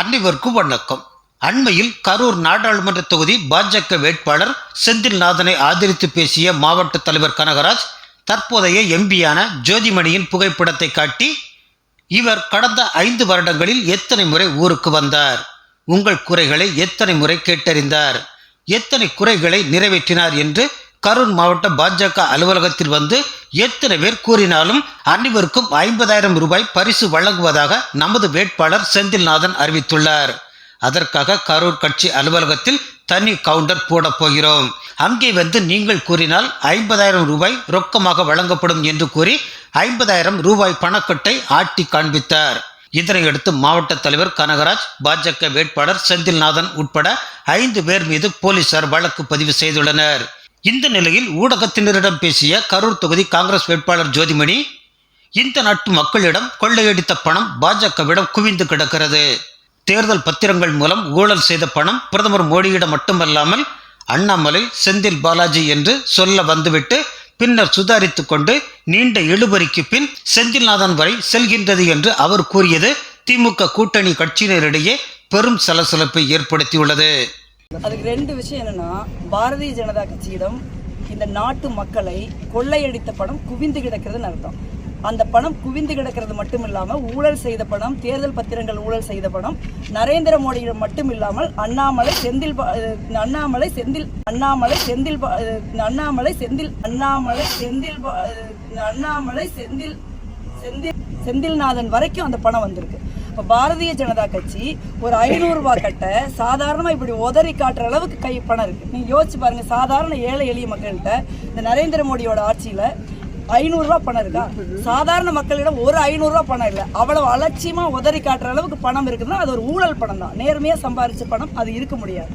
அனைவருக்கும் வணக்கம். அண்மையில் கரூர் நாடாளுமன்ற தொகுதி பாஜக வேட்பாளர் செந்தில்நாதனை ஆதரித்து பேசிய மாவட்ட தலைவர் கனகராஜ் தற்போதைய எம்பியான ஜோதிமணியின் புகைப்படத்தை காட்டி இவர் கடந்த ஐந்து வருடங்களில் எத்தனை முறை ஊருக்கு வந்தார்? உங்கள் குறைகளை எத்தனை முறை கேட்டறிந்தார்? எத்தனை குறைகளை நிறைவேற்றினார் என்று கரூர் மாவட்ட பாஜக அலுவலகத்தில் வந்து எத்தனை பேர் கூறினாலும் அனைவருக்கும் ஐம்பதாயிரம் ரூபாய் பரிசு வழங்குவதாக நமது வேட்பாளர் செந்தில்நாதன் அறிவித்துள்ளார். அதற்காக கரூர் கட்சி அலுவலகத்தில் தனி கவுண்டர் போடப்போகிறோம் அங்கே வந்து நீங்கள் கூறினால் ஐம்பதாயிரம் ரூபாய் ரொக்கமாக வழங்கப்படும் என்று கூறி ஐம்பதாயிரம் ரூபாய் பணக்கட்டை ஆட்டி காண்பித்தார். இதனையடுத்து மாவட்ட தலைவர் கனகராஜ் பாஜக வேட்பாளர் செந்தில்நாதன் உட்பட ஐந்து பேர் மீது போலீசார் வழக்கு பதிவு செய்துள்ளனர். இந்த நிலையில் ஊடகத்தினரிடம் பேசிய கரூர் தொகுதி காங்கிரஸ் வேட்பாளர் ஜோதிமணி இந்த நாட்டு மக்களிடம் கொள்ளையடித்த பணம் பாஜகவிடம் குவிந்து கிடக்கிறது. தேர்தல் பத்திரங்கள் மூலம் ஊழல் செய்த பணம் பிரதமர் மோடியிடம் மட்டுமல்லாமல் அண்ணாமலை செந்தில் பாலாஜி என்று சொல்ல வந்துவிட்டு பின்னர் சுதாரித்து கொண்டு நீண்ட இழுபறிக்கு பின் செந்தில்நாதன் வரை செல்கின்றது என்று அவர் கூறியது திமுக கூட்டணி கட்சியினரிடையே பெரும் சலசலப்பை ஏற்படுத்தியுள்ளது. அதுக்கு ரெண்டு விஷயம் என்னன்னா பாரதிய ஜனதா கட்சியிடம் இந்த நாட்டு மக்களை கொள்ளையடித்த பணம் குவிந்து கிடக்கிறதுன்னு அர்த்தம். அந்த பணம் குவிந்து கிடக்கிறது மட்டும் இல்லாமல் ஊழல் செய்த பணம் தேர்தல் பத்திரங்கள் ஊழல் செய்த பணம் நரேந்திர மோடியிடம் மட்டும் இல்லாமல் அண்ணாமலை செந்தில் பா- அண்ணாமலை செந்தில் அண்ணாமலை செந்தில் பா- அண்ணாமலை செந்தில் அண்ணாமலை செந்தில் பா- அண்ணாமலை செந்தில் செந்தில் செந்தில்நாதன் வரைக்கும் அந்த பணம் வந்திருக்கு. இப்போ பாரதிய ஜனதா கட்சி ஒரு ஐநூறுரூவா கட்டை சாதாரணமாக இப்படி உதறி காட்டுற அளவுக்கு கை பணம் இருக்கு. நீங்கள் யோசிச்சு பாருங்க சாதாரண ஏழை எளிய மக்கள்கிட்ட இந்த நரேந்திர மோடியோட ஆட்சியில் ஐநூறுரூவா பணம் இருக்கா? சாதாரண மக்களிடம் ஒரு ஐநூறுரூவா பணம் இல்லை. அவ்வளவு அலட்சியமா உதறி காட்டுற அளவுக்கு பணம் இருக்குதுன்னா அது ஒரு ஊழல் பணம் தான் நேர்மையாக சம்பாரிச்ச பணம் அது இருக்க முடியாது.